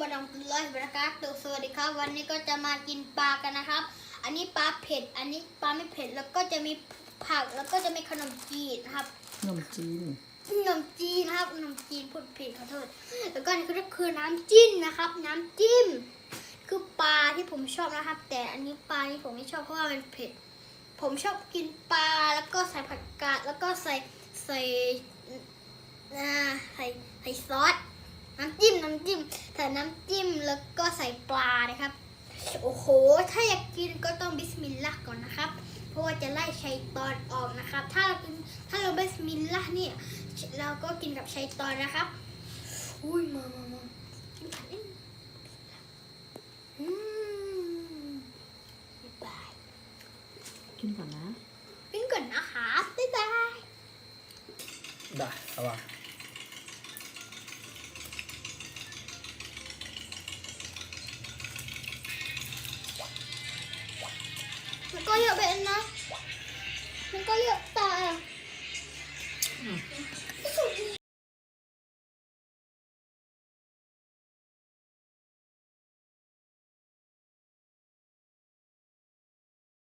บดองตุลลอยบรากาตุสวัสดีครับ วันนี้ก็จะมากินปลากันนะครับ อันนี้ปลาเผ็ด อันนี้ปลาไม่เผ็ด แล้วก็จะมีผัก แล้วก็จะมีขนมจีนนะครับ ขนมจีน ขนมจีนนะครับ ขนมจีนพูดผิดขอโทษ แล้วก็อันนี้ก็คือน้ำจิ้มนะครับ น้ำจิ้ม คือปลาที่ผมชอบนะครับ แต่อันนี้ปลาที่ผมไม่ชอบเพราะว่ามันเผ็ด ผมชอบกินปลา แล้วก็ใส่ผักกาด แล้วก็ใส่ใส่อ่าใส่ใส่ซอส น้ำจิ้มน้ำจิ้มใส่น้ำจิ้มแล้วก็ใส่ปลานะครับ โอ้โห ถ้าอยากกินก็ต้องบิสมิลลาห์ก่อนนะครับ เพราะว่าจะไล่ชัยตอนออกนะครับ ถ้าเรากินถ้าเราบิสมิลลาห์เนี่ยเราก็กินกับชัยตอนนะครับ อุ้ยมามามากินผัดนิดนึงอืมบ๊ายบายกินก่อนนะ กินก่อนนะคะบ๊ายบาย ได้เอาวะ มันก็เยอะไป